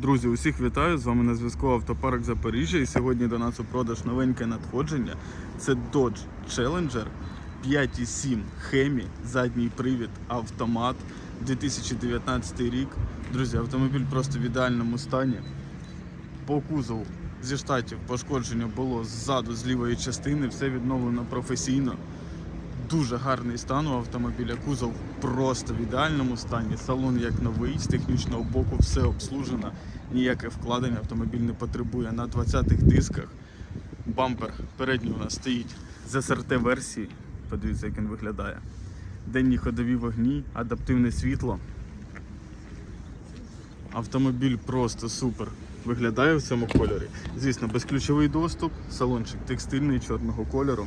Друзі, усіх вітаю! З вами на зв'язку Автопарк Запоріжжя. І сьогодні до нас у продаж новеньке надходження. Це Dodge Challenger 5.7 Хемі, задній привід, автомат, 2019 рік. Друзі, автомобіль просто в ідеальному стані. По кузову зі штатів пошкодження було ззаду, з лівої частини, все відновлено професійно. Дуже гарний стан у автомобіля. Кузов просто в ідеальному стані. Салон як новий, з технічного боку все обслужено. Ніяке вкладення автомобіль не потребує на 20-х дисках. Бампер передній у нас стоїть з СРТ версії. Подивіться, як він виглядає. Денні ходові вогні, адаптивне світло. Автомобіль просто супер виглядає в цьому кольорі. Звісно, безключовий доступ, салончик текстильний чорного кольору.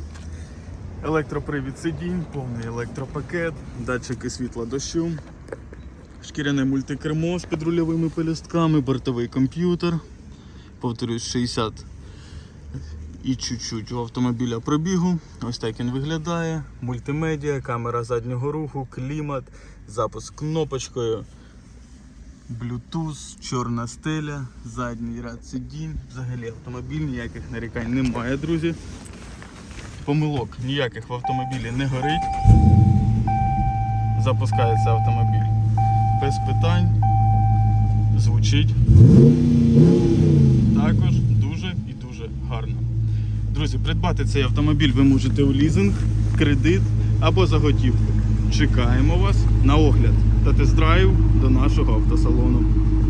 Електропривід сидінь, повний електропакет, датчики світла дощу, шкіряне мультикермо з підрульовими пелюстками, бортовий комп'ютер. Повторюсь, 60 і чуть-чуть у автомобіля пробігу. Ось так він виглядає. Мультимедіа, камера заднього руху, клімат, запуск кнопочкою. Bluetooth, чорна стеля, задній ряд сидінь. Взагалі автомобіль ніяких нарікань немає, друзі помилок ніяких в автомобілі не горить. Запускається автомобіль без питань. Звучить також дуже і дуже гарно. Друзі, придбати цей автомобіль ви можете у лізинг, кредит або за готівку. Чекаємо вас на огляд та тест-драйв до нашого автосалону.